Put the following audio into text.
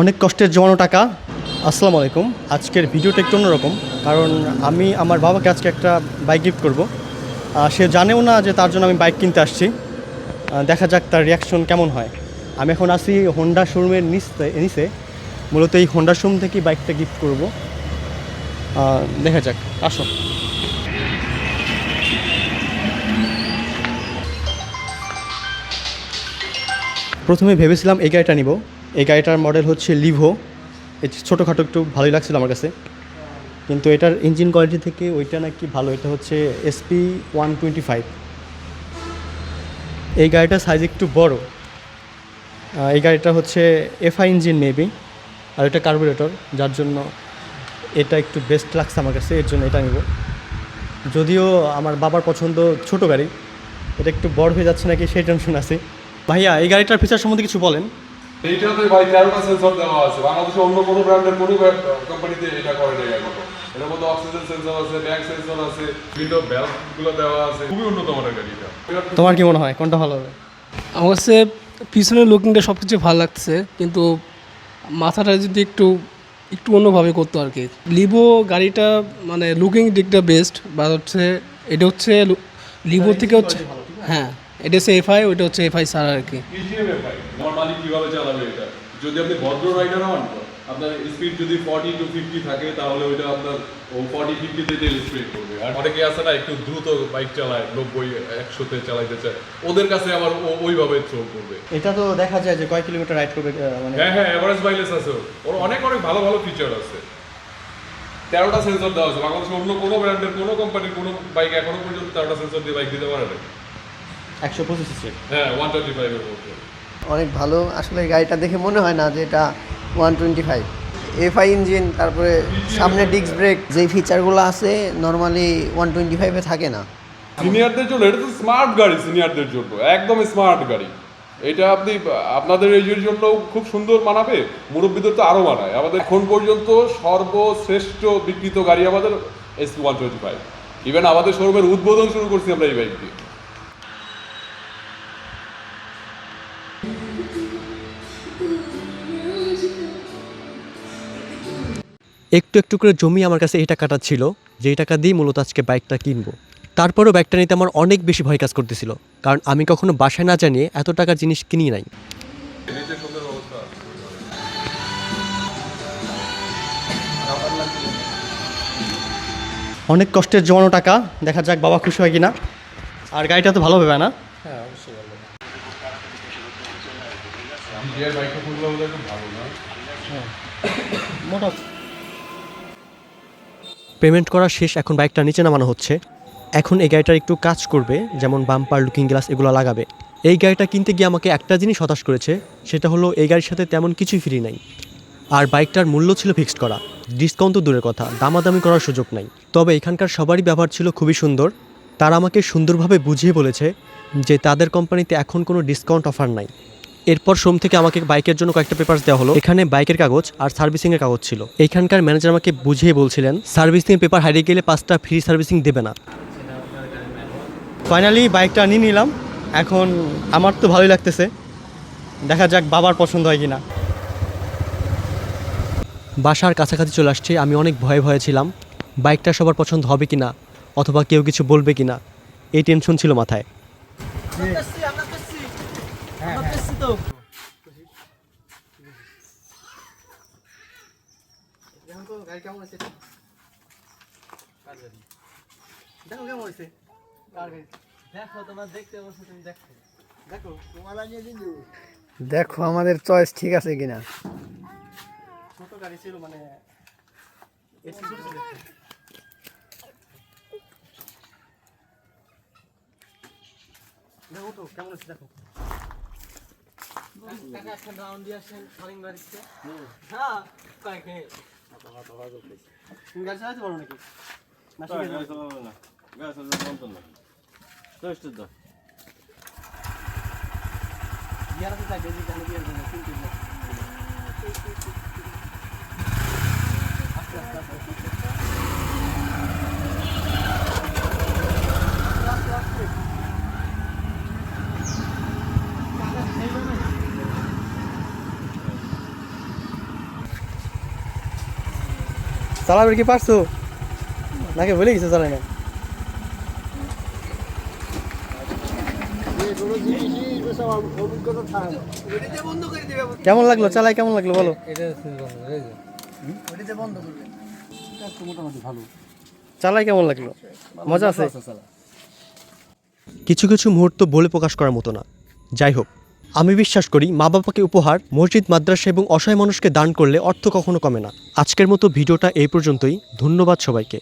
অনেক কষ্টের জমানো টাকা। আসসালামু আলাইকুম। আজকের ভিডিওটা একটু অন্যরকম, কারণ আমি আমার বাবাকে আজকে একটা বাইক গিফট করব। সে জানেও না যে তার জন্য আমি বাইক কিনতে আসছি। দেখা যাক তার রিয়াকশন কেমন হয়। আমি এখন আসি হোন্ডা শোরুমের নিচে নিচে। মূলত এই হোন্ডা শোরুম থেকেই বাইকটা গিফট করব। দেখা যাক, আসো। প্রথমে ভেবেছিলাম এই গাড়িটা নিব। এই গাড়িটার মডেল হচ্ছে লিভো ছোটোখাটো একটু ভালোই লাগছিল আমার কাছে। কিন্তু এটার ইঞ্জিন কোয়ালিটি থেকে ওইটা নাকি ভালো। এটা হচ্ছে এসপি ওয়ান টোয়েন্টি ফাইভ এই গাড়িটার সাইজ একটু বড়। এই গাড়িটা হচ্ছে এফআই ইঞ্জিন মেবি আর এটা কার্বোরেটর যার জন্য এটা একটু বেস্ট লাগছে আমার কাছে। এর জন্য এটা নিব। যদিও আমার বাবার পছন্দ ছোট গাড়ি। এটা একটু বড় হয়ে যাচ্ছে নাকি সেই টেনশন আছে। ভাইয়া, এই গাড়িটার ফিচার সম্বন্ধে কিছু বলেন। এইটাতে ভাই তেরোটা সেন্সর দেওয়া আছে। বাংলাদেশে অন্য কোনো ব্র্যান্ডের কোনো কোম্পানিতে এটা করে নাই এখনও। এটার মধ্যে অক্সিজেন সেন্সর আছে ব্যাক সেন্সর আছে উইন্ডো বেল্টগুলো দেওয়া আছে। খুবই উন্নত মানের গাড়ি এটা। তোমার কি মনে হয়? কোনটা ভালো হবে? আমার কাছে পিছনের লুকিংটা সব কিছু ভালো লাগছে কিন্তু মাথাটা যদি একটু একটু অন্যভাবে করতো আর কি। লিভো গাড়িটা মানে লুকিং দিকটা বেস্ট বা হচ্ছে এটা হচ্ছে লিভো থেকে হচ্ছে হ্যাঁ এটা হচ্ছে এফআই ওইটা হচ্ছে এফআই সার আর কি। মালিক কীভাবে চালাবে এটা? যদি আপনি ভদ্র রাইডার হন আপনার স্পিড যদি ফর্টি টু ফিফটি থাকে তাহলে ওইটা আপনার ও ফর্টি ফিফটিতে তেল স্প্রে করবে। আর অনেকে আছে না একটু দ্রুত বাইক চালায় নব্বই একশোতে চালাইতে চায়। ওদের কাছে আবার ও ওইভাবে থ্রো করবে। এটা তো দেখা যায় যে কয় কিলোমিটার রাইড করবে মানে হ্যাঁ হ্যাঁ এভারেজ মাইলেজ আছে ওর। অনেক অনেক ভালো ভালো ফিচার আছে। তেরোটা সেন্সর দেওয়া আছে। বাংলাদেশে অন্য কোনো ব্র্যান্ডের কোনো কোম্পানির কোনো বাইক এখনও পর্যন্ত তেরোটা সেন্সর দিয়ে বাইক দিতে পারে না একশো পঁচিশ হ্যাঁ ওয়ান টোয়েন্টি ফাইভের মধ্যে। অনেক ভালো। আসলে গাড়িটা দেখে মনে হয় না যে এটা one twenty five. FI engine, তারপরে সামনে ডিস্ক ব্রেক, যেই ফিচারগুলো আছে নর্মালি ওয়ান টোয়েন্টি ফাইভে থাকে না। সিনিয়রদের জন্য এটা তো স্মার্ট গাড়ি সিনিয়রদের জন্য। একদম স্মার্ট গাড়ি। এটা আপনি, আপনাদের এজের জন্য খুব সুন্দর মানাবে। মুরব্বীদের তো আরও মানায়। আমাদের এখন পর্যন্ত সর্বশ্রেষ্ঠ বিক্রিত গাড়ি আমাদের S one twenty five even আমাদের শোরুমের উদ্বোধন শুরু করছি আমরা এই বাইক দিয়ে। একটু একটু করে জমি আমার কাছে এই টাকাটা ছিল যেই টাকা দিয়ে মূলত আজকে বাইকটা কিনবো। তারপরেও বাইকটা নিতে আমার অনেক বেশি ভয় কাজ করতেছিল কারণ আমি কখনো বাসায় না জানিয়ে এত টাকার জিনিস কিনি নাই। অনেক কষ্টের জমানো টাকা দেখা যাক বাবা খুশি হয় কিনা। আর গাড়িটা তো ভালো হবে না? DJI বাইকটা খুললে বোধহয় খুব ভালো মোটা পেমেন্ট করা শেষ, এখন বাইকটা নিচে নামানো হচ্ছে। এখন এই গাড়িটার একটু কাজ করবে, যেমন বাম্পার, লুকিং গ্লাস এগুলো লাগাবে। এই গাড়িটা কিনতে গিয়ে আমাকে একটা জিনিস হতাশ করেছে, সেটা হলো এই গাড়ির সাথে তেমন কিছুই ফ্রি নাই। আর বাইকটার মূল্য ছিল ফিক্সড করা। ডিসকাউন্ট তো দূরের কথা, দামাদামি করার সুযোগ নাই। তবে এখানকার সবারই ব্যবহার ছিল খুবই সুন্দর। তারা আমাকে সুন্দরভাবে বুঝিয়ে বলেছে যে তাদের কোম্পানিতে এখন কোনো ডিসকাউন্ট অফার নাই। এরপর সোম থেকে আমাকে বাইকের জন্য কয়েকটা পেপারস দেওয়া হলো। এখানে বাইকের কাগজ আর সার্ভিসিং এর কাগজ ছিল। এখানকার ম্যানেজার আমাকে বুঝিয়ে বলছিলেন সার্ভিসিং পেপার হারিয়ে গেলে পাঁচটা ফ্রি সার্ভিসিং দেবে না। ফাইনালি বাইকটা নিয়ে নিলাম। এখন আমার তো ভালোই লাগতেছে। দেখা যাক বাবার পছন্দ হয় কিনা। বাসার কাছাকাছি চলে আসছে। আমি অনেক ভয়ে ভয়ে ছিলাম বাইকটা সবার পছন্দ হবে কিনা? অথবা কেউ কিছু বলবে কিনা? এই টেনশন ছিল মাথায়। দেখো কেমন হয়েছে দেখো তোমার দেখতে তুমি দেখো। দেখো দেখো আমাদের চয়েস ঠিক আছে কিনা। ছোট গাড়ি ছিল মানে এসি ছোট ছিল। দেখো তো কেমন আছে দেখো। কাকা একটা রাউন্ড দিয়ে আসেন ফরিং বাড়িতে। হ্যাঁ। কাকে তুমি গাড়ি চালাতে পারো নাকি না শিখে যাও? গিয়ার আছে তাই বেশি জানি গিয়ার কিন্তু চালাবে কি পারছ? নাকি ভুলে গেছো চালাই না। কেমন লাগল? চালাই কেমন লাগল বলো? চালাই কেমন লাগল? মজা আছে? কিছু কিছু মুহূর্ত বলে প্রকাশ করার মতো না। যাই হোক আমি বিশ্বাস করি মা বাবাকে উপহার, মসজিদ, মাদ্রাসা এবং অসহায় মানুষকে দান করলে অর্থ কখনো কমে না। আজকের মতো ভিডিওটা এই পর্যন্তই। ধন্যবাদ সবাইকে।